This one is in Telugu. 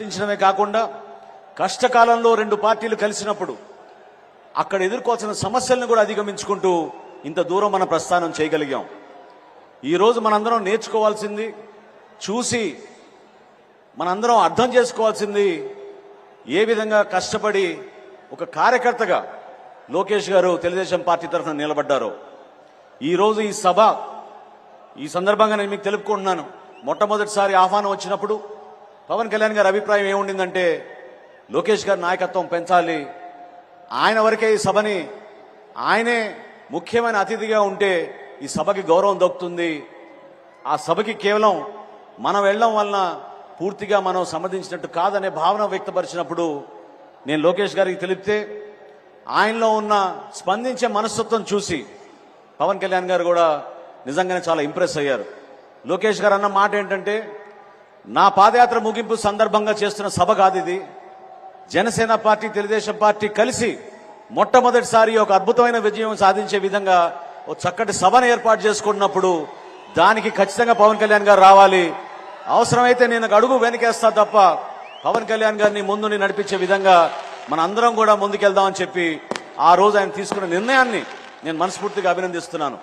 చర్చించడమే కాకుండా కష్టకాలంలో రెండు పార్టీలు కలిసినప్పుడు అక్కడ ఎదుర్కోవాల్సిన సమస్యలను కూడా అధిగమించుకుంటూ ఇంత దూరం మనం ప్రస్థానం చేయగలిగాం. ఈరోజు మనందరం నేర్చుకోవాల్సింది చూసి మనందరం అర్థం చేసుకోవాల్సింది ఏ విధంగా కష్టపడి ఒక కార్యకర్తగా లోకేష్ గారు తెలుగుదేశం పార్టీ తరఫున నిలబడ్డారో. ఈరోజు ఈ సభ ఈ సందర్భంగా నేను మీకు తెలుపుకుంటున్నాను. మొట్టమొదటిసారి ఆహ్వానం వచ్చినప్పుడు పవన్ కళ్యాణ్ గారి అభిప్రాయం ఏముండిందంటే లోకేష్ గారి నాయకత్వం పెంచాలి. ఆయన వరకే ఈ సభని ఆయనే ముఖ్యమైన అతిథిగా ఉంటే ఈ సభకి గౌరవం దక్కుతుంది. ఆ సభకి కేవలం మనం వెళ్ళడం వలన పూర్తిగా మనం సంబంధించినట్టు కాదనే భావన వ్యక్తపరిచినప్పుడు నేను లోకేష్ గారికి తెలిపితే ఆయనలో ఉన్న స్పందించే మనస్తత్వం చూసి పవన్ కళ్యాణ్ గారు కూడా నిజంగానే చాలా ఇంప్రెస్ అయ్యారు. లోకేష్ గారు అన్న మాట ఏంటంటే నా పాదయాత్ర ముగింపు సందర్భంగా చేస్తున్న సభ కాదు ఇది. జనసేన పార్టీ తెలుగుదేశం పార్టీ కలిసి మొట్టమొదటిసారి ఒక అద్భుతమైన విజయం సాధించే విధంగా ఒక చక్కటి సభను ఏర్పాటు చేసుకున్నప్పుడు దానికి ఖచ్చితంగా పవన్ కళ్యాణ్ గారు రావాలి. అవసరమైతే నేను అడుగు వెనకేస్తా తప్ప పవన్ కళ్యాణ్ గారిని ముందుని నడిపించే విధంగా మన అందరం కూడా ముందుకెళ్దామని చెప్పి ఆ రోజు ఆయన తీసుకున్న నిర్ణయాన్ని నేను మనస్ఫూర్తిగా అభినందిస్తున్నాను.